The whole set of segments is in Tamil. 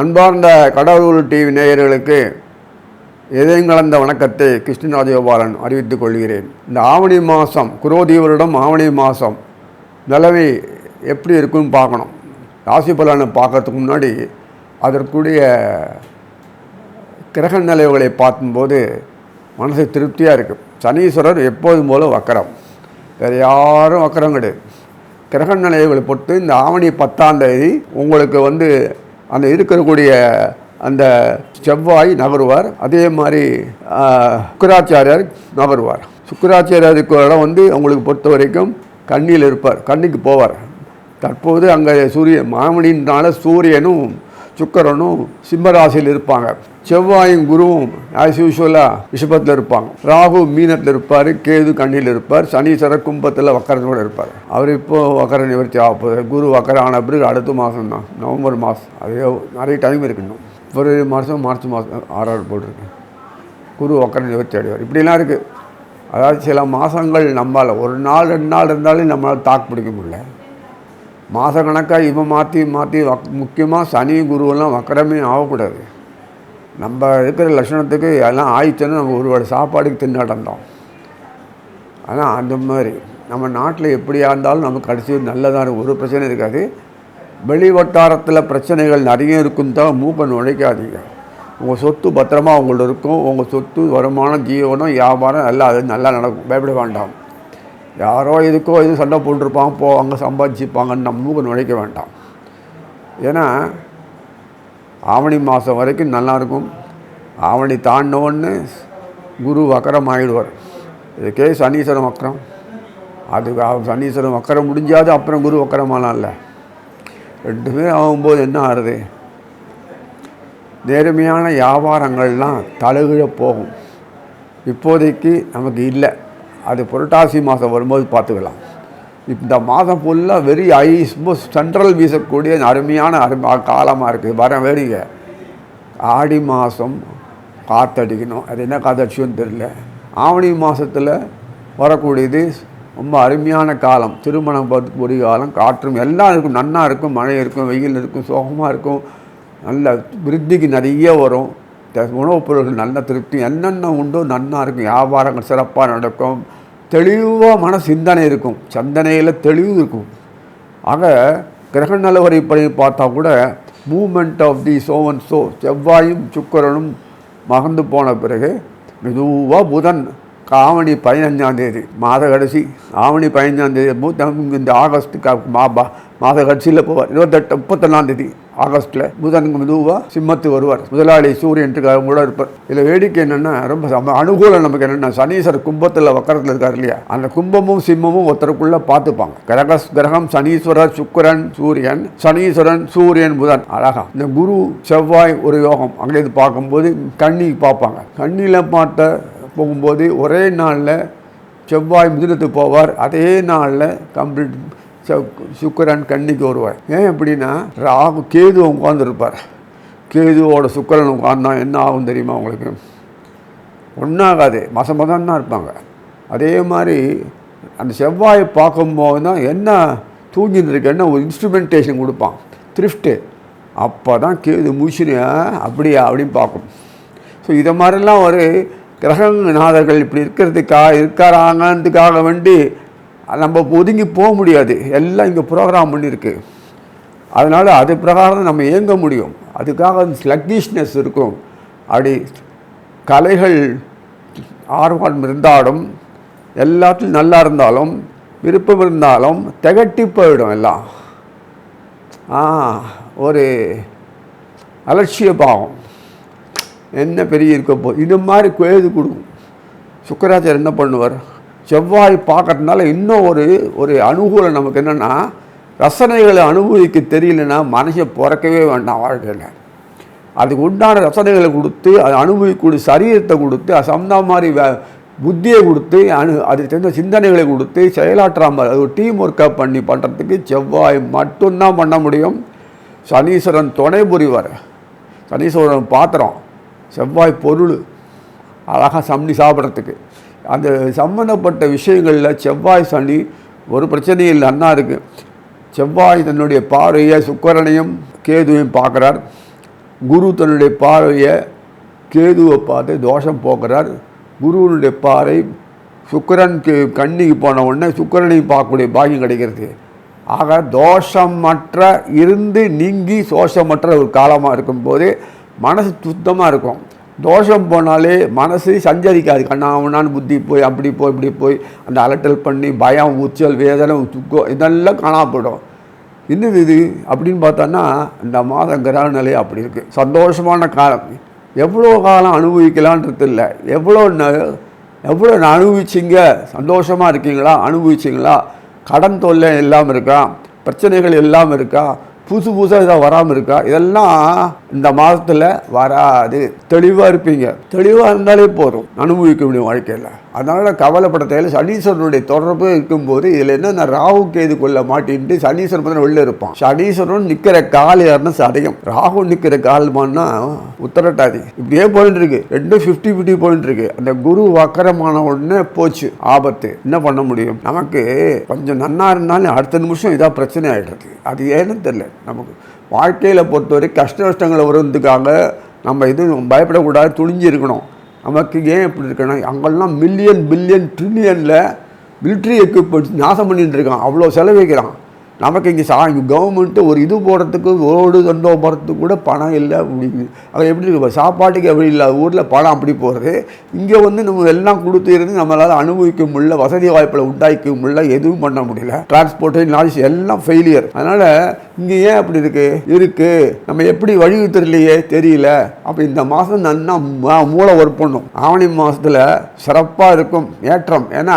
அன்பார்ந்த கடவுள் டிவி நேயர்களுக்கு இதயங்கலந்த வணக்கத்தை கிருஷ்ணராஜகோபாலன் அறிவித்துக் கொள்கிறேன். இந்த ஆவணி மாதம் குரோதி வருடம் ஆவணி மாதம் நிலவை எப்படி இருக்குன்னு பார்க்கணும். ராசி பலனை பார்க்கறதுக்கு முன்னாடி அதற்குரிய கிரக நிலைவுகளை பார்க்கும்போது மனசு திருப்தியாக இருக்கும் சனீஸ்வரர் எப்போதும் போல வக்கரம். வேறு யாரும் வக்கரம் கிடையாது. கிரக நிலைவுகளை பொறுத்து இந்த ஆவணி பத்தாம் தேதி உங்களுக்கு வந்து அந்த இருக்கக்கூடிய அந்த செவ்வாய் நகருவார். அதே மாதிரி சுக்கராச்சாரியார் நகருவார். சுக்கராச்சாரியாருக்கு இடம் வந்து அவங்களுக்கு பொறுத்த வரைக்கும் கண்ணியில் இருப்பார். கண்ணிக்கு போவார். தற்போது அங்கே சூரியன் மாமணினால சூரியனும் சுக்கரனும் சிம்மராசியில் இருப்பாங்க. செவ்வாயும் குருவும் ஆஸ் யூஸ்வலாக ரிஷபத்தில் இருப்பாங்க. ராகு மீனத்தில் இருப்பார் கேது கண்ணியில் இருப்பார் சனீஸ்வர கும்பத்தில் வக்கரத்தோட இருப்பார். அவர் இப்போ வக்கர நிவர்த்தி ஆக போகுது. குரு வக்கர ஆன பிறகு அடுத்த மாதம் தான் நவம்பர் மாதம் அது நிறைய டைம் இருக்கணும் பிப்ரவரி மாதம் மார்ச் மாதம் ஆறாறு போட்டிருக்கு. குரு வக்கர நிவர்த்தி அடைவார் இப்படிலாம் இருக்குது அதாவது சில மாதங்கள் நம்மளால் ஒரு நாள் ரெண்டு நாள் இருந்தாலும் நம்மளால் தாக்கு பிடிக்க முடியல. மாதக்கணக்காக இவன் மாற்றி மாற்றி வக் முக்கியமாக சனி குருவெல்லாம் வக்கரமே ஆகக்கூடாது. நம்ம இருக்கிற லட்சணத்துக்கு எல்லாம் ஆயிடுச்சுன்னா நம்ம ஒரு சாப்பாடுக்கு திண்டாட்டம் ஆனால் அந்த மாதிரி. நம்ம நாட்டில் எப்படியா இருந்தாலும் நமக்கு கடைசி நல்லதாக இருக்கும் ஒரு பிரச்சனை இருக்காது. வெளி வட்டாரத்தில் பிரச்சனைகள் நிறைய இருக்கும் தான் மூக்கை நுழைக்காதீங்க. உங்கள் சொத்து பத்திரமா உங்கள்ட்ட இருக்கும். உங்கள் சொத்து வருமானம் ஜீவனம் வியாபாரம் எல்லாம் அது நல்லா நடக்கும். பயப்பட வேண்டாம். யாரோ இதுக்கோ இது சண்டை போட்டுருப்பாங்க போ அங்கே சம்பாதிச்சுப்பாங்கன்னு நம்ம மூக்க நுழைக்க வேண்டாம். ஏன்னா ஆவணி மாதம் வரைக்கும் நல்லாயிருக்கும் ஆவணி தாண்டினோன்னு குரு வக்கரம் ஆகிடுவார் இதுக்கே சனீஸ்வரம் வக்கரம். அது அவ- வக்கரம் முடிஞ்சாது அப்புறம் குரு வக்கரமாலாம் இல்லை. ரெண்டுமே ஆகும்போது என்ன ஆகுது நேர்மையான வியாபாரங்கள்லாம் தழுகிழ போகும். இப்போதைக்கு நமக்கு இல்லை. அது புரட்டாசி மாதம் வரும்போது பார்த்துக்கலாம். இந்த மாதம் ஃபுல்லாக வெரி ஐஸ் சென்ட்ரல் வீசக்கூடிய அருமையான அருமை காலமாக இருக்குது வர வேடிங்க ஆடி மாதம் காற்றடிக்கணும் அது என்ன காற்றடிச்சுன்னு தெரியல. ஆவணி மாதத்தில் வரக்கூடியது ரொம்ப அருமையான காலம். திருமணம் பார்த்துக்கூடிய காலம். காற்றும் எல்லாம் இருக்கும். நன்னாக இருக்கும். மழை இருக்கும். வெயில் இருக்கும். சோகமாக இருக்கும். நல்ல விருத்திக்கு நிறைய வரும். உணவுப் பொருட்கள் நல்ல திருப்தி என்னென்ன உண்டோ நன்னா இருக்கும். வியாபாரங்கள் சிறப்பாக நடக்கும். தெளிவாக மன சிந்தனை இருக்கும். சிந்தனையில் தெளிவு இருக்கும். ஆக கிரக நிலவரைப்படி பார்த்தா கூட moment of the so and so செவ்வாயும் சுக்கரனும் மகந்து போன பிறகு மெதுவாக புதன் ஆவணி பதினஞ்சாந்தேதி மாத கடைசி ஆவணி பதினஞ்சாந்தேதி மூத்த இந்த ஆகஸ்ட்டுக்கு மா மாத கடைசியில் போவார். இருபத்தெட்டு முப்பத்தொன்னாந்தேதி ஆகஸ்ட்ல புதன் மெதுவாக சிம்மத்து வருவார். முதலாளி சூரியன் கூட இருப்பார். இதில் வேடிக்கை என்னென்னா ரொம்ப அனுகூலம் நமக்கு என்னென்னா சனீஸ்வர கும்பத்தில் வக்கரத்தில் இருக்கார் இல்லையா? அந்த கும்பமும் சிம்மமும் ஒருத்தருக்குள்ளே பார்த்துப்பாங்க. கிரக கிரகம் சனீஸ்வரர் சுக்கிரன் சூரியன் சனீஸ்வரன் சூரியன் புதன். அழகா. இந்த குரு செவ்வாய் ஒரு யோகம். அங்கேருந்து பார்க்கும்போது கண்ணி பார்ப்பாங்க. கண்ணியில் பார்த்த போகும்போது ஒரே நாளில் செவ்வாய் மிதுனத்துக்கு போவார். அதே நாளில் கம்ப்ளீட் சுக்கரன் கன்னிக்கு வருவார் ஏன் எப்படின்னா ராகு கேது உட்காந்துருப்பார் கேதுவோட சுக்கரன் உட்கார்ந்தா என்ன ஆகும் தெரியுமா உங்களுக்கு? ஒன்றாகாது மசம் மதம் தான் இருப்பாங்க. அதே மாதிரி அந்த செவ்வாயை பார்க்கும்போது தான் என்ன தூங்கிட்டு இருக்கேன்னு ஒரு இன்ஸ்ட்ருமெண்டேஷன் கொடுப்பான். த்ரிஃப்ட்டு அப்போ தான் கேது மூச்சுன்னு அப்படியா அப்படின்னு பார்க்கும். ஸோ இதை மாதிரிலாம் ஒரு கிரகநாதர்கள் இப்படி இருக்கிறதுக்கா இருக்கிறாங்கன்றதுக்காக வேண்டி நம்ம ஒதுங்கி போக முடியாது. எல்லாம் இங்கே ப்ரோக்ராம் பண்ணியிருக்கு அதனால் அது பிரகாரம் நம்ம இயங்க முடியும். அதுக்காக ஸ்லக்கிஷ்னஸ் இருக்கும். அப்படி கலைகள் ஆர்வம் இருந்தாலும் எல்லாத்துலையும் நல்லா இருந்தாலும் விருப்பம் இருந்தாலும் திகட்டி போயிடும் எல்லாம். ஆ ஒரு அலட்சிய பாவம். என்ன பெரிய இருக்க போ இது மாதிரி கேது கொடுக்கும். சுக்கராச்சார் என்ன பண்ணுவார்? செவ்வாய் பார்க்கறதுனால இன்னும் ஒரு ஒரு அனுகூலம் நமக்கு என்னென்னா ரசனைகளை அனுபவிக்க தெரியலன்னா மனுஷன் பிறக்கவே வேண்டாம் வாழ்க்கையில். அதுக்கு உண்டான ரசனைகளை கொடுத்து அதை அனுபவிக்கூடிய சரீரத்தை கொடுத்து அது சம்மந்த மாதிரி வே புத்தியை கொடுத்து அனு அதுக்கு தெரிந்த சிந்தனைகளை கொடுத்து செயலாற்றாமல் அது ஒரு டீம் ஒர்க்கப் பண்ணி பண்ணுறதுக்கு செவ்வாய் மட்டும்தான் பண்ண முடியும். சனீஸ்வரன் துணை புரிவார். சனீஸ்வரன் பாத்திரம் செவ்வாய் பொருள் அழகாக சம்னி சாப்பிட்றதுக்கு. அந்த சம்மந்தப்பட்ட விஷயங்களில் செவ்வாய் சனி ஒரு பிரச்சனையும் இல்லை அண்ணா இருக்குது செவ்வாய் தன்னுடைய பார்வையை சுக்கரனையும் கேதுவையும் பார்க்குறார். குரு தன்னுடைய பார்வையை கேதுவை பார்த்து தோஷம் போக்குறார். குருவனுடைய பாறை சுக்கரனுக்கு கண்ணிக்கு போன உடனே சுக்கரனையும் பார்க்கக்கூடிய பாக்கியம் கிடைக்கிறது. ஆக தோஷமற்ற இருந்து நீங்கி சோஷமற்ற ஒரு காலமாக இருக்கும்போது மனசு சுத்தமாக இருக்கும். தோஷம் போனாலே மனசு சஞ்சரிக்காது. கண்ணாமண்ணான்னு புத்தி போய் அப்படி போய் இப்படி போய் அந்த அலட்டல் பண்ணி பயம் உச்சல் வேதனை துக்கம் இதெல்லாம் காணாம என்னது இது? அப்படின்னு பார்த்தோன்னா இந்த மாதம் கிரக நிலை அப்படி இருக்குது சந்தோஷமான காலம். எவ்வளோ காலம் அனுபவிக்கலான்றது இல்லை. எவ்வளோ எவ்வளோ அனுபவிச்சிங்க? சந்தோஷமாக இருக்கீங்களா? அனுபவிச்சிங்களா? கடன் தொல்லை இல்லாமல் இருக்கா? பிரச்சனைகள் இல்லாமல் இருக்கா? புதுசு புதுசாக இதாக வராமல் இருக்கா? இதெல்லாம் இந்த மாதத்தில் வராது. தெளிவாக இருப்பீங்க. தெளிவாக இருந்தாலே போதும். அனுபவிக்க முடியும் வாழ்க்கையில். அதனால் கவலைப்பட தேவையில்ல சனீஸ்வரனுடைய தொடர்பு இருக்கும்போது இதில் என்ன ராகு கேதுக்குள்ளே மாட்டின்ட்டு சனீஸ்வரன் பார்த்தா வெளில இருப்பான். சனீஸ்வரன் நிற்கிற கால் யாருன்னா சதயம். ராகு நிற்கிற கால்மான்னா உத்தரட்டாதி. இப்படியே போயிட்டு இருக்கு ரெண்டும் ஃபிஃப்டி ஃபிஃப்டி போயிட்டு இருக்கு அந்த குரு வக்கரமான உடனே போச்சு ஆபத்து. என்ன பண்ண முடியும்? நமக்கு கொஞ்சம் நன்னா இருந்தாலும் அடுத்த நிமிஷம் இதாக பிரச்சனை ஆகிடுறது அது ஏன்னு தெரியல. நமக்கு வாழ்க்கையில் பொறுத்தவரை கஷ்ட நஷ்டங்களை வருவதுக்காக நம்ம எதுவும் பயப்படக்கூடாது துணிஞ்சு இருக்கணும் நமக்கு ஏன் இப்படி இருக்கணும் அங்கெல்லாம் மில்லியன் பில்லியன் ட்ரில்லியனில் மிலிட்ரி எக்யூப்மெண்ட்ஸ் நாசம் பண்ணிட்டு இருக்கான். அவ்வளோ செலவழிக்கிறான். நமக்கு இங்கே சா இங்கே கவர்மெண்ட்டு ஒரு இது போடுறதுக்கு ஓடு தண்டோ போகிறதுக்கு கூட பணம் இல்லை அப்படிங்குது. அது எப்படி இருக்கு? சாப்பாட்டுக்கு எப்படி இல்லாத ஊரில் பணம் அப்படி போகிறது இங்கே வந்து நம்ம எல்லாம் கொடுத்து இருந்து நம்மளால் அனுபவிக்க முடியல வசதி வாய்ப்பில் உண்டாக்க முடியல எதுவும் பண்ண முடியல. டிரான்ஸ்போர்ட்டு நாலேஜ் எல்லாம் ஃபெயிலியர் அதனால் இங்கே ஏன் அப்படி இருக்குது இருக்குது நம்ம எப்படி வழி தெரியலையே தெரியல. அப்போ இந்த மாதம் நன்னா மூளை ஒர்க் பண்ணும். ஆவணி மாதத்தில் சிறப்பாக இருக்கும் ஏற்றம். ஏன்னா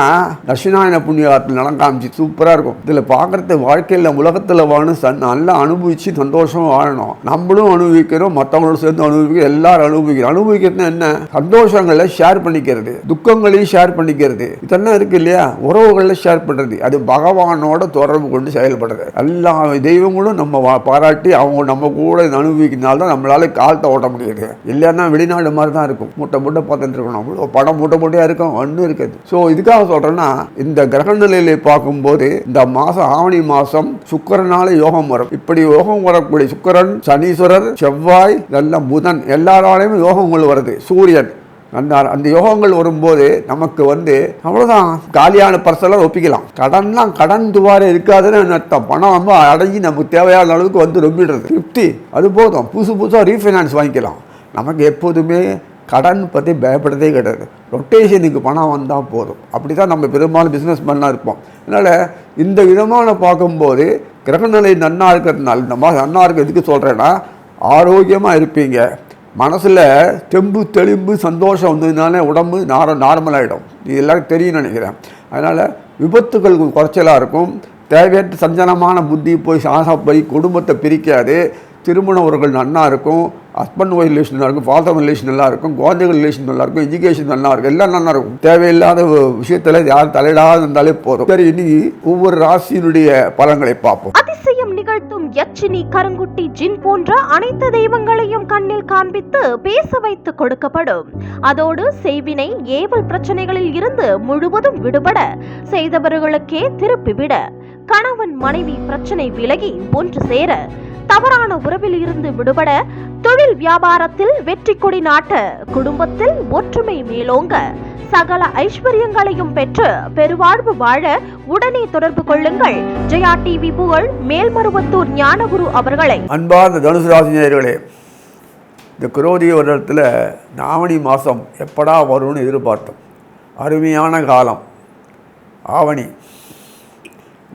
தட்சிணாயன புண்ணியகாரத்தில் நலம் காமிச்சு சூப்பராக இருக்கும். இதில் பார்க்குறது வாழ்க்கை வாழ்க்கையில் உலகத்தில் வாழணும் சன் நல்லா அனுபவித்து சந்தோஷமாக வாழணும். நம்மளும் அனுபவிக்கிறோம் மற்றவங்களும் சேர்ந்து அனுபவிக்கிறோம் எல்லாரும் அனுபவிக்கிறோம். அனுபவிக்கிறது என்ன? சந்தோஷங்களை ஷேர் பண்ணிக்கிறது துக்கங்களையும் ஷேர் பண்ணிக்கிறது. இதெல்லாம் இருக்கு இல்லையா? உறவுகளில் ஷேர் பண்ணுறது அது பகவானோட தொடர்பு கொண்டு செயல்படுறது. எல்லா தெய்வங்களும் நம்ம பாராட்டி அவங்க நம்ம கூட அனுபவிக்கிறதுனால தான் நம்மளால காலத்தை ஓட்ட முடியுது. இல்லைன்னா வெளிநாடு மாதிரி தான் இருக்கும். மூட்டை மூட்டை பார்த்துட்டு இருக்கணும். அவ்வளோ படம் மூட்டை மூட்டையாக இருக்கும். ஒன்றும் இருக்காது. ஸோ இதுக்காக சொல்கிறேன்னா இந்த கிரக நிலையில பார்க்கும்போது இந்த மாதம் ஆவணி மாதம் சுக்கிரனால யோகம் வரும். இப்படி யோகம் வரக்கூடிய சுக்கிரன் சனீஸ்வரர் செவ்வாய் நல்ல புதன் எல்லாராலையும் யோகங்கள் வருது. சூரியன் அந்த அந்த யோகங்கள் வரும்போது நமக்கு வந்து அவ்வளோதான் காலியான பர்சலாக ஒப்பிக்கலாம். கடன்லாம் கடன் துவாரம் இருக்காதுன்னு அர்த்தம். பணம் வந்து அடங்கி நமக்கு தேவையான அளவுக்கு வந்து ரொம்பிடுறது. ஃபிஃப்டி அது போதும். புதுசு புதுசாக ரீஃபைனான்ஸ் வாங்கிக்கலாம். நமக்கு எப்போதுமே கடன் பற்றி பயப்படுறதே கிடையாது. ரொட்டேஷனுக்கு பணம் வந்தால் போதும். அப்படி தான் நம்ம பெரும்பாலும் பிஸ்னஸ் மேனாக இருப்போம். அதனால் இந்த விதமான பார்க்கும்போது கிரகநிலை நன்னா இருக்கிறதுனால இந்த மாதிரி நன்னா இருக்கிறதுக்கு சொல்கிறேன்னா ஆரோக்கியமாக இருப்பீங்க. மனசில் தெம்பு தெளிம்பு சந்தோஷம் வந்ததுனால உடம்பு நார நார்மலாகிடும் இது எல்லாருக்கும் தெரியும் நினைக்கிறேன். அதனால் விபத்துகள் குறைச்சலாக இருக்கும். தேவையற்ற சஞ்சலமான புத்தி போய் சாசா போய் குடும்பத்தை பிரிக்காது. திருமண உறவுகள் நன்னா இருக்கும். ஹஸ்பண்ட் ஒய்ஃப் ரிலேஷன் நல்லா இருக்கும் ஃபாதர் ரிலேஷன் நல்லா இருக்கும் குழந்தைகள் ரிலேஷன் நல்லா இருக்கும் எஜுகேஷன் நல்லா இருக்கும் எல்லாம் நல்லா இருக்கும். தேவையில்லாத விஷயத்தில் யாரும் தலையிடாத இருந்தாலே போதும். சரி இனி ஒவ்வொரு ராசியினுடைய பலன்களை பார்ப்போம். அதிசயம் நிகழ்த்தும் யட்சினி கருங்குட்டி ஜின் போன்ற அனைத்து தெய்வங்களையும் கண்ணில் காண்பித்து பேச வைத்து கொடுக்கப்படும். அதோடு செய்வினை ஏவல் பிரச்சனைகளில் இருந்து முழுவதும் விடுபட செய்தவர்களுக்கே திருப்பிவிட கணவன் மனைவி பிரச்சனை விலகி ஒன்று சேர தவறான உறவில் இருந்து விடுபட தொழில் வியாபாரத்தில் வெற்றி கொடி நாட்ட குடும்பத்தில் ஒற்றுமை மேலோங்க. சகல ஐஸ்வர்யங்களையும் பெற்று பெருவாழ்வு வாழ உடனே தொடர்பு கொள்ளுங்கள். ஜெயா டிவி புகழ் மேல்மருவத்தூர் ஞானகுரு அவர்களை. அன்பார்ந்த தனுசு ராசினியர்களே இந்த குரோதி வருடத்தில் ஆவணி மாதம் எப்படா வரும்னு எதிர்பார்த்தோம். அருமையான காலம். ஆவணி.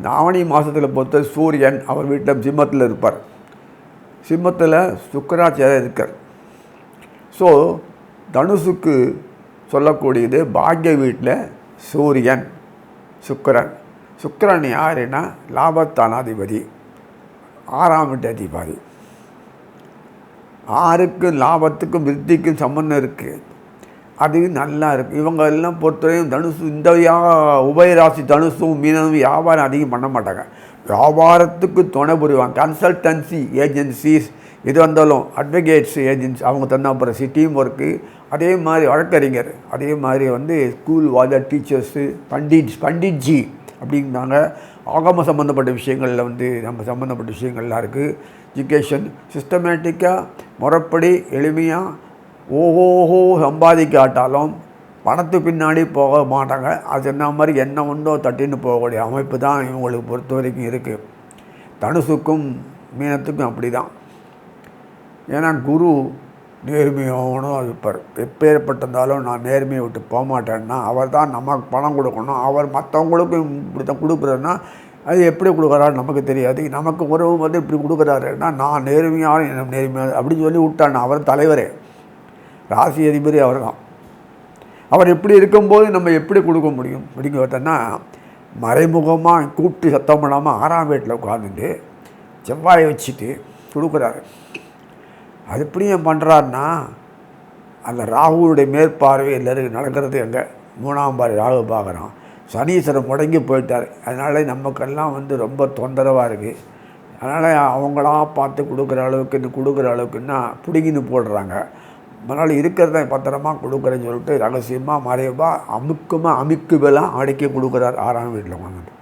நாவணி ஆவணி மாதத்தில் பொறுத்த சூரியன் அவர் வீட்டில் சிம்மத்தில் இருப்பார். சிம்மத்தில் சுக்கராச்சாரியர் இருக்கார். ஸோ தனுசுக்கு சொல்லக்கூடியது பாக்ய வீட்டில் சூரியன் சுக்கரன். சுக்கரன் யாருன்னா லாபத்தானாதிபதி ஆறாம் வீட்டு அதிபதி ஆறுக்கும் லாபத்துக்கும் விருத்திக்கும் சம்பந்தம் இருக்குது அது நல்லா இருக்குது இவங்க எல்லாம் பொறுத்தவரையும் தனுசு இந்த யா உபயராசி தனுசும் மீனும் வியாபாரம் அதிகம் பண்ண மாட்டாங்க. வியாபாரத்துக்கு துணை புரிவாங்க. கன்சல்டன்சி ஏஜென்சிஸ் இது வந்தாலும் அட்வொகேட்ஸ் ஏஜென்சி அவங்க தந்தால் அப்புறம் டீம் ஒர்க்கு அதே மாதிரி வழக்கறிஞர் அதே மாதிரி வந்து ஸ்கூல் வாஜர் டீச்சர்ஸு பண்டிட் பண்டிட்ஜி அப்படிங்கிறாங்க. ஆகம சம்மந்தப்பட்ட விஷயங்களில் வந்து நம்ம சம்மந்தப்பட்ட விஷயங்கள்லாம் இருக்குது எஜுகேஷன் சிஸ்டமேட்டிக்காக முறைப்படி எளிமையாக ஓஹோஹோ சம்பாதிக்காட்டாலும் பணத்து பின்னாடி போக மாட்டாங்க. அது என்ன மாதிரி என்ன உண்டோ தட்டின்னு போகக்கூடிய அமைப்பு தான் இவங்களுக்கு பொறுத்த வரைக்கும் இருக்குது தனுசுக்கும் மீனத்துக்கும் அப்படி தான் ஏன்னா குரு நேர்மையாகணும் இருப்பார். எப்பேற்பட்டிருந்தாலும் நான் நேர்மையை விட்டு போக மாட்டேன்னா அவர் தான் நமக்கு பணம் கொடுக்கணும். அவர் மற்றவங்களுக்கும் இப்படி தான் கொடுக்குறேன்னா அது எப்படி கொடுக்குறாரு நமக்கு தெரியாது. நமக்கு உறவு வந்து இப்படி கொடுக்குறாருன்னா நான் நேர்மையான என்ன நேர்மையான அப்படின்னு சொல்லி விட்டான் அவர் தலைவரே. ராசி அதிபதி அவர் தான் அவர் எப்படி இருக்கும்போது நம்ம எப்படி கொடுக்க முடியும்? அப்படின்னு பார்த்தோன்னா மறைமுகமாக கூப்பிட்டு சத்தம் பண்ணாமல் ஆறாம் வீட்டில் உட்காந்துட்டு செவ்வாயை வச்சுட்டு கொடுக்குறாரு. அது எப்படி ஏன் பண்ணுறாருன்னா அந்த ராகுவுடைய மேற்பார்வை எல்லாரும் நடக்கிறது எங்கே? மூணாம் பாரி ராகு பார்க்குறான் சனீஸ்வரன் முடங்கி போயிட்டார். அதனால் நமக்கெல்லாம் வந்து ரொம்ப தொந்தரவாக இருக்குது அதனால் அவங்களாம் பார்த்து கொடுக்குற அளவுக்கு கொடுக்குற அளவுக்குன்னா பிடிங்கின்னு போடுறாங்க. அதனால் இருக்கிறத பத்திரமா கொடுக்குறேன்னு சொல்லிட்டு ரகசியமாக மறைவாக அமுக்கமாக அமிக்குவெல்லாம் அடக்கி கொடுக்குறார் ஆறாம் வீட்டில் உட்காந்துட்டு.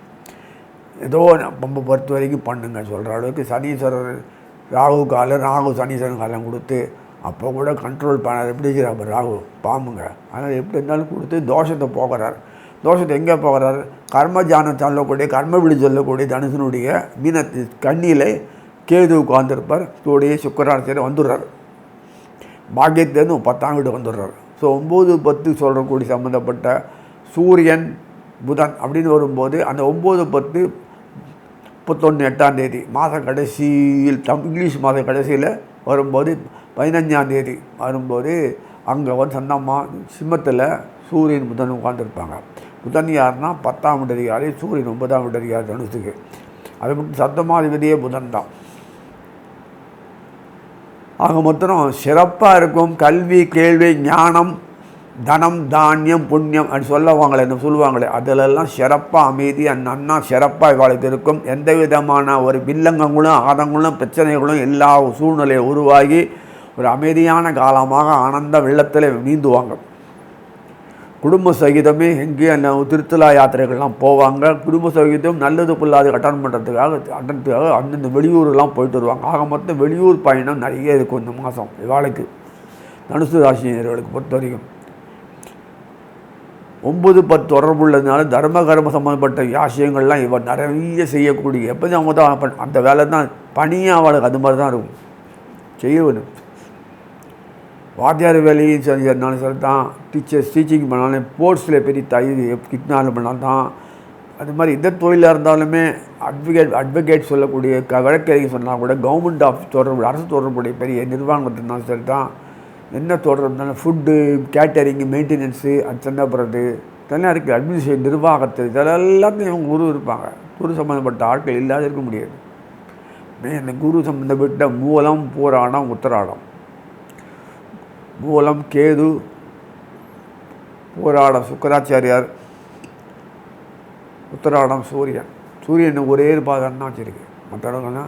ஏதோ நம்ம பொறுத்த வரைக்கும் பண்ணுங்க சொல்கிற அளவுக்கு சனீஸ்வரர் ராகு காலம் ராகு சனீஸ்வரன் காலம் கொடுத்து அப்போ கூட கண்ட்ரோல் பண்ணார். எப்படி இருக்கிறார் ராகு? பாம்புங்க. அதனால் எப்படி இருந்தாலும் கொடுத்து தோஷத்தை போகிறார் தோஷத்தை எங்கே போகிறார் கர்மஜானம் சொல்லக்கூடிய கர்மவிழி சொல்லக்கூடிய தனுசனுடைய மீனத்து கண்ணியில் கேது உட்கார்ந்துருப்பார். கூடிய சுக்கரான் வந்துடுறார். பாக்கியத்திலேருந்து பத்தாம் வீடு வந்துடுறார். ஸோ ஒம்பது பத்து சொல்கிறக்கூடிய சம்மந்தப்பட்ட சூரியன் புதன் அப்படின்னு வரும்போது அந்த ஒம்பது பத்து முப்பத்தொன்று எட்டாம் தேதி மாத கடைசியில் தம் இங்கிலீஷ் மாத கடைசியில் வரும்போது பதினஞ்சாம் தேதி வரும்போது அங்கே வந்து சந்தம்மா சிம்மத்தில் சூரியன் புதன் உட்காந்துருப்பாங்க புதன் யாருன்னா பத்தாம் விடதிகாரி சூரியன் ஒன்பதாம் விடதிகாரி தனுசுக்கு. அது மட்டும் சத்தமாதிபதியே புதன் தான். ஆக மொத்தம் சிறப்பாக இருக்கும். கல்வி கேள்வி ஞானம் தனம் தானியம் புண்ணியம் அப்படி சொல்லுவாங்களே என்ன சொல்லுவாங்களே அதிலெல்லாம் சிறப்பாக அமைதி அந்த அண்ணா சிறப்பாக இவாளுக்கு இருக்கும் எந்த விதமான ஒரு வில்லங்கங்களும் ஆதங்களும் பிரச்சனைகளும் எல்லா சூழ்நிலையை உருவாகி ஒரு அமைதியான காலமாக ஆனந்த வெள்ளத்தில் நீந்துவாங்க. குடும்ப சகிதமே எங்கேயும் அந்த திருத்தலா யாத்திரைகள்லாம் போவாங்க. குடும்ப சகிதம் நல்லது புல்லாது அட்டன் பண்ணுறதுக்காக அட்டனத்துக்காக அந்தந்த வெளியூர்லாம் போயிட்டு வருவாங்க. ஆக மொத்தம் வெளியூர் பயணம் நிறைய இருக்கும் இந்த மாதம் இவாளுக்கு தனுசு ராசினியர்களுக்கு பொறுத்த வரைக்கும் ஒம்பது பத்து தொடர்புள்ளதுனால தர்ம கர்ம சம்மந்தப்பட்ட விஷயங்கள்லாம் இவன் நிறைய செய்யக்கூடிய எப்போ அவங்க தான் அந்த வேலை தான் பணியாக அவளுக்கு அது மாதிரி தான் இருக்கும். செய்யணும் வாத்தியார் வேலையும் செஞ்சிருந்தாலும் சரி தான் டீச்சர்ஸ் டீச்சிங் பண்ணாலும் ஸ்போர்ட்ஸில் பெரிய தயிர் கிட்னாலும் பண்ணால் தான் அது மாதிரி எந்த தொழிலாக இருந்தாலுமே அட்வொகேட் அட்வொகேட் சொல்லக்கூடிய க வழக்கறிஞர் சொன்னால் கூட கவர்மெண்ட் ஆஃபீஸ் தொடர்பு அரசு தொடர்புடைய பெரிய நிர்வாகத்தினாலும் சரி தான் என்ன தொடர்பு இருந்தாலும் ஃபுட்டு கேட்டரிங்கு மெயின்டெனன்ஸு அது சந்தப்படுறது இதெல்லாம் இருக்குது அட்மினிஸ்ட்ரேஷன் நிர்வாகத்து இதெல்லாம் எல்லாத்தையும் இவங்க குரு இருப்பாங்க. குரு சம்மந்தப்பட்ட ஆட்கள் இல்லாத இருக்க முடியாது. மே- இந்த குரு சம்மந்தப்பட்ட மூலம் போராடம் உத்தராடம். மூலம் கேது போராடம் சுக்கராச்சாரியார் உத்தராடம் சூரியன். சூரியன் ஒரே பாதம் தான் வச்சிருக்கு மற்றவங்கன்னா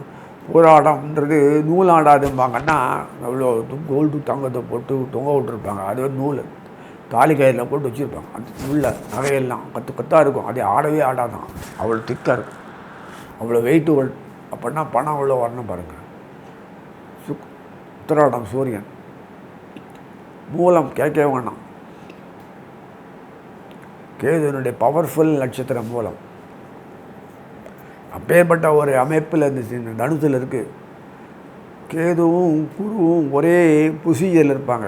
போராடம்ன்றது நூலாடாதும்பாங்கன்னா அவ்வளோ கோல்டு தங்கத்தை போட்டு தொங்க விட்டுருப்பாங்க. அது நூல். தாலி கயிறில் போட்டு வச்சுருப்பாங்க. அது உள்ள நகையெல்லாம் கத்து கத்தாக இருக்கும். அது ஆடவே ஆடாதான். அவ்வளோ திக்காக இருக்கும். அவ்வளோ வெயிட்டு அப்படின்னா பணம் அவ்வளோ வரணும் பாருங்கள் சுக் உத்தராடம் சூரியன். மூலம் கேட்கவே வேணாம் கேதுனுடைய பவர்ஃபுல் நட்சத்திரம் மூலம். அப்பேற்பட்ட ஒரு அமைப்பில் இந்த தனுசில் இருக்குது கேதுவும் குருவும் ஒரே புசியில் இருப்பாங்க.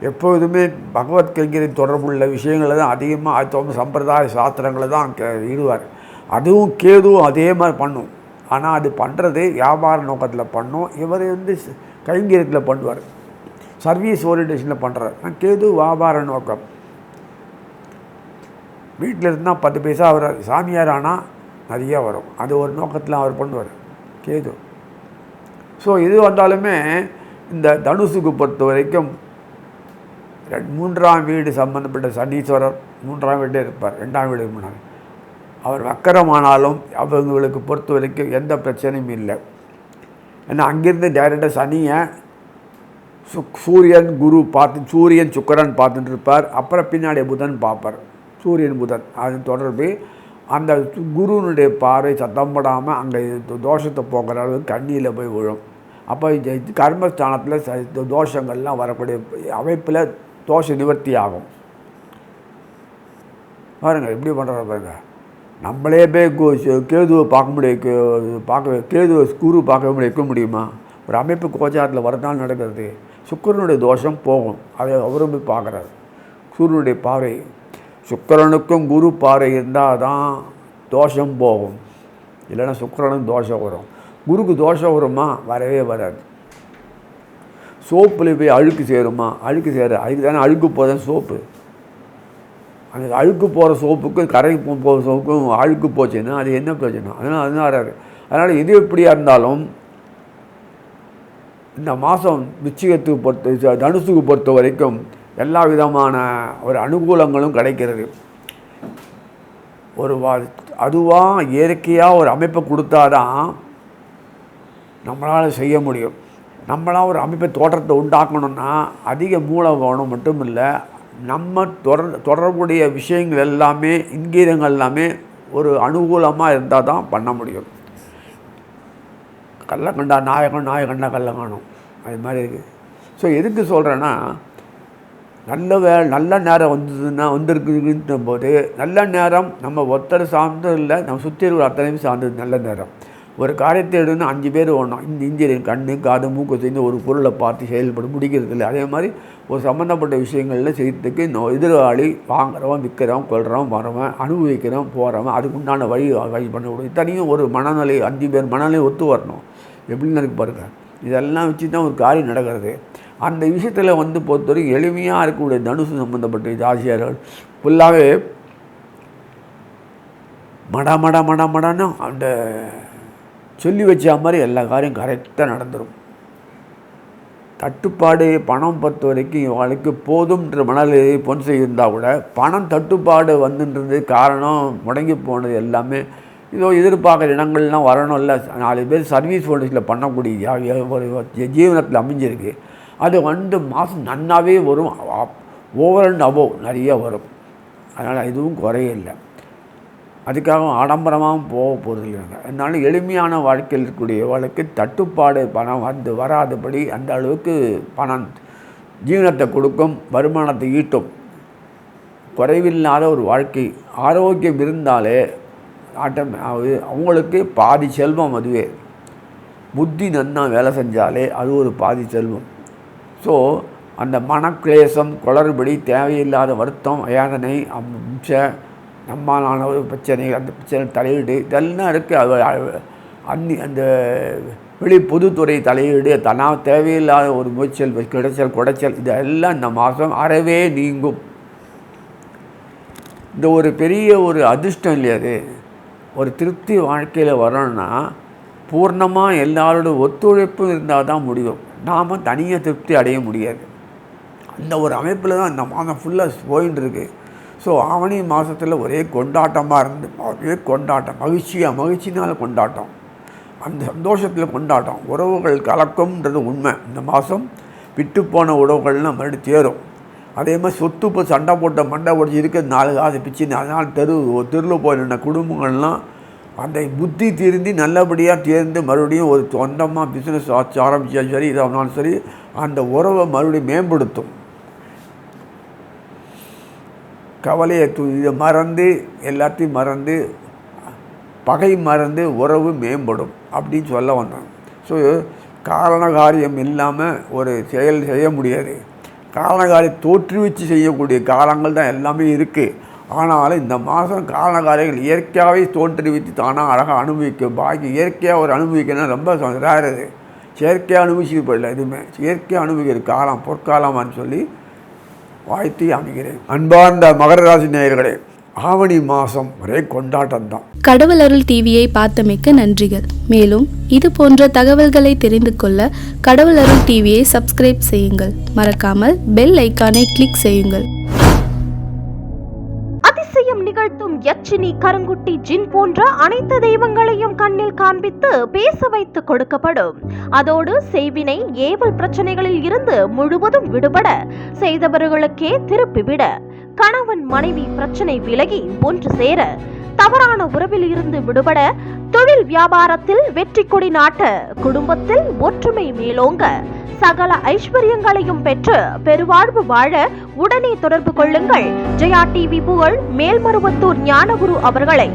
எப்பொழுதுமே பகவத்கீதை தொடர்புள்ள விஷயங்களை தான் அதிகமாக அது சம்பிரதாய சாஸ்திரங்களை தான் கே- ஈடுவார். அதுவும் கேதுவும் அதே மாதிரி பண்ணும். ஆனால் அது பண்ணுறது வியாபார நோக்கத்தில் பண்ணும். இவர் வந்து கைங்கரியத்தில் பண்ணுவார். சர்வீஸ் ஓரியன்டேஷனில் பண்ணுறார் கேது வியாபார நோக்கம் வீட்டில் இருந்தால் பத்து பைசா அவர் சாமியார் ஆனால் நிறையா வரும். அது ஒரு நோக்கத்தில் அவர் பண்ணுவார் கேது. ஸோ இது வந்தாலுமே இந்த தனுசுக்கு பொறுத்த வரைக்கும் மூன்றாம் வீடு சம்பந்தப்பட்ட சனீஸ்வரர் மூன்றாம் வீடே இருப்பார் ரெண்டாம் வீடு முன்னாடி. அவர் வக்கரமானாலும் அவங்களுக்கு பொறுத்த வரைக்கும் எந்த பிரச்சனையும் இல்லை. ஏன்னா அங்கேருந்து டைரெக்டாக சனியை சூரியன் குரு பார்த்து சூரியன் சுக்கிரன் பார்த்துட்டு இருப்பார் அப்புறம் பின்னாடி புதன் பார்ப்பார். சூரியன் புதன். அது தொடர்பு அந்த குருனுடைய பார்வை சத்தம் படாமல் அங்கே தோஷத்தை போக்குற அளவுக்கு கண்ணியில் போய் விழும். அப்போ இது கர்மஸ்தானத்தில் ச தோஷங்கள்லாம் வரக்கூடிய அமைப்பில் தோஷ நிவர்த்தி ஆகும். பாருங்கள் எப்படி பண்ணுறாங்க பாருங்க. நம்மளே போய் கேதுவை பார்க்க முடிய பார்க்க கேதுவை குரு பார்க்க முடியும் வைக்க முடியுமா? ஒரு அமைப்பு கோச்சாரத்தில் வரதான் நடக்கிறது. சுக்கிரனுடைய தோஷம் போகும். அதை அவரும் போய் பார்க்குறாரு. சூரியனுடைய பாறை சுக்கரனுக்கும் குரு பாறை இருந்தால் தான் தோஷம் போகும். இல்லைன்னா சுக்கரனும் தோஷம் வரும். குருக்கு தோஷம் வருமா? வரவே வராது. சோப்பில் போய் அழுக்கு சேருமா? அழுக்கு சேர அதுக்கு தானே அழுக்கு போதான் சோப்பு. அந்த அழுக்கு போகிற சோப்புக்கும் கரை போகிற சோப்புக்கும் அழுக்கு போச்சுன்னா அது என்ன பிரச்சனை அதனால் அதுதான் வராது அதனால் எது எப்படியாக இருந்தாலும் இந்த மாதம் விச்சிகத்துக்கு பொறுத்த தனுசுக்கு பொறுத்த வரைக்கும் எல்லா விதமான ஒரு அனுகூலங்களும் கிடைக்கிறது. ஒரு வா அதுவாக இயற்கையாக ஒரு அமைப்பை கொடுத்தா தான் நம்மளால் செய்ய முடியும். நம்மளாக ஒரு அமைப்பை தோற்றத்தை உண்டாக்கணும்னா அதிக மூலகோணம் மட்டும் இல்லை நம்ம தொடர் தொடர்புடைய விஷயங்கள் எல்லாமே இங்கீதங்கள் எல்லாமே ஒரு அனுகூலமாக இருந்தால் தான் பண்ண முடியும். கள்ளக்கண்டா நாயகன் நாயகண்டா நாய அது மாதிரி இருக்குது ஸோ எதுக்கு சொல்கிறேன்னா நல்ல வே நல்ல நேரம் வந்ததுன்னா வந்திருக்குன்ற போது நல்ல நேரம் நம்ம ஒருத்தர் சார்ந்தும் இல்லை நம்ம சுற்றி இருக்கிற அத்தனையும் சார்ந்தது நல்ல நேரம். ஒரு காரியத்தை எடுன்னு அஞ்சு பேர் ஓடணும். இந்த இன்ஜினியர் கண்ணு காது மூக்கு சேர்ந்து ஒரு பொருளை பார்த்து செயல்பட முடிக்கிறது இல்லை. அதே மாதிரி ஒரு சம்மந்தப்பட்ட விஷயங்களில் செய்யறதுக்கு நோ- எதிராளி வாங்குறவன் விற்கிறவன் கொள்கிறவன் வரவன் அனுபவிக்கிறவன் போகிறவன் அதுக்கு உண்டான வழி வழி பண்ண விடும் இத்தனையும் ஒரு மனநிலை அஞ்சு பேர் மனநிலை ஒத்து வரணும். எப்படின்னு இருக்கு பாருங்கள் இதெல்லாம் வச்சு தான் ஒரு காரியம் நடக்கிறது. அந்த விஷயத்தில் வந்து பொறுத்தவரைக்கும் எளிமையாக இருக்கக்கூடிய தனுசு சம்மந்தப்பட்ட ஜாசியார்கள் ஃபுல்லாகவே மட மட மட மடன்னு அந்த சொல்லி வச்ச மாதிரி எல்லா காரியம் கரெக்டாக நடந்துடும் தட்டுப்பாடு பணம் பொறுத்த வரைக்கும் இவங்களுக்கு போதும்ன்ற மனநிலை பொன் செய்திருந்தால் கூட பணம் தட்டுப்பாடு வந்துன்றது காரணம் முடங்கி போனது எல்லாமே இதோ எதிர்பார்க்குற இடங்கள்லாம் வரணும்ல. நாலு பேர் சர்வீஸ் ஃபவுண்டேஷனில் பண்ணக்கூடிய ஒரு ஜீவனத்தில் அமைஞ்சிருக்கு. அது வந்து மாதம் நன்னாவே வரும். ஓவர் அண்ட் அபோவ் நிறைய வரும். அதனால் எதுவும் குறையில்லை. அதுக்காக ஆடம்பரமாகவும் போக போகிறது இல்லைங்க அதனால எளிமையான வாழ்க்கையில் இருக்கக்கூடிய வாழ்க்கை தட்டுப்பாடு பணம் வந்து வராதபடி அந்த அளவுக்கு பணம் ஜீவனத்தை கொடுக்கும் வருமானத்தை ஈட்டும். குறைவில்லாத ஒரு வாழ்க்கை. ஆரோக்கியம் இருந்தாலே ஆட்டம் அவங்களுக்கு பாதி செல்வம் அதுவே. புத்தி நன்னா வேலை செஞ்சாலே அது ஒரு பாதி செல்வம். ஸோ அந்த மனக்லேசம் குளறுபடி தேவையில்லாத வருத்தம் வேதனை அம்ச நம்மளான ஒரு பிரச்சனை அந்த பிரச்சனை தலையீடு இதெல்லாம் இருக்குது அது அந்நி அன்னி அந்த வெளி பொதுத்துறை தலையீடு தனா தேவையில்லாத ஒரு முயற்சியல் கிடைச்சல் குடைச்சல் இதெல்லாம் இந்த மாதம் அறவே நீங்கும். இந்த ஒரு பெரிய ஒரு அதிர்ஷ்டம் இல்லையா அது? ஒரு திருப்தி வாழ்க்கையில் வரணும்னா பூர்ணமாக எல்லாரோட ஒத்துழைப்பும் இருந்தால் தான் முடியும். நாம் தனியாக திருப்தி அடைய முடியாது. அந்த ஒரு அமைப்பில் தான் இந்த மாதம் ஃபுல்லாக போயின்னு இருக்கு ஸோ ஆவணி மாதத்தில் ஒரே கொண்டாட்டமாக இருந்து ஒரே கொண்டாட்டம் மகிழ்ச்சியாக மகிழ்ச்சினால் கொண்டாட்டம். அந்த சந்தோஷத்தில் கொண்டாட்டம். உறவுகள் கலக்கம்ன்றது உண்மை. இந்த மாதம் விட்டு போன உறவுகள்லாம் மறுபடியும் தேரும். அதே மாதிரி சொத்து இப்போ சண்டை போட்ட மண்டை உடச்சி இருக்க நாலு காசு பிச்சு நாலு நாள் தெரு தெருவில் போய் நின்ன குடும்பங்கள்லாம் அந்த புத்தி திருந்தி நல்லபடியாக தேர்ந்து மறுபடியும் ஒரு சொந்தமாக பிஸ்னஸ் ஆச்சு ஆரம்பிச்சாலும் சரி இதானாலும் சரி அந்த உறவை மறுபடியும் மேம்படுத்தும். கவலையை து இதை மறந்து எல்லாத்தையும் மறந்து பகை மறந்து உறவு மேம்படும் அப்படின்னு சொல்ல வந்தேன். ஸோ காரண காரியம் இல்லாமல் ஒரு செயல் செய்ய முடியாது. காரணகாரியம் தோற்றுவிச்சு செய்யக்கூடிய காலங்கள் தான் எல்லாமே இருக்குது ஆனாலும் இந்த மாதம் காரண இயற்கையாகவே தோற்றுவித்து தானாக அழகாக அனுபவிக்க பாக்கி இயற்கையாக ஒரு அனுபவிக்கணும் ரொம்ப இதாகிறது செயற்கையாக அனுபவிச்சு போயிடல எதுவுமே. செயற்கையாக அனுபவிக்கிற காலம் பொற்காலமான்னு சொல்லி வாழ்த்தி அமைகிறேன். அன்பார்ந்த மகர ராசி நேயர்களே ஆவணி மாதம் ஒரே கொண்டாட்டம் தான் கடவுள் அருள் டிவியை பார்த்தமைக்க நன்றிகள். மேலும் இது போன்ற தகவல்களை தெரிந்து கொள்ள கடவுள் அருள் டிவியை சப்ஸ்கிரைப் செய்யுங்கள். மறக்காமல் பெல் ஐக்கானை கிளிக் செய்யுங்கள். அதிசயம் நிகழ்த்தும் யட்சினி கருங்குட்டி ஜின் போன்ற அனைத்து தெய்வங்களையும் கண்ணில் காண்பித்து பேச வைத்து கொடுக்கப்படும். அதோடு செய்வினை ஏவல் பிரச்சனைகளில் இருந்து முழுவதும் விடுபட செய்தவர்களுக்கே திருப்பிவிட கணவன் மனைவி பிரச்சனை விலகி ஒன்று சேர தவறான உறவில் இருந்து விடுபட தொழில் வியாபாரத்தில் வெற்றி கொடி நாட்ட குடும்பத்தில் ஒற்றுமை மேலோங்க. சகல ஐஸ்வர்யங்களையும் பெற்று பெருவாழ்வு வாழ உடனே தொடர்பு கொள்ளுங்கள். ஜெயா டிவி புகழ் மேல்மருவத்தூர் ஞானகுரு அவர்களை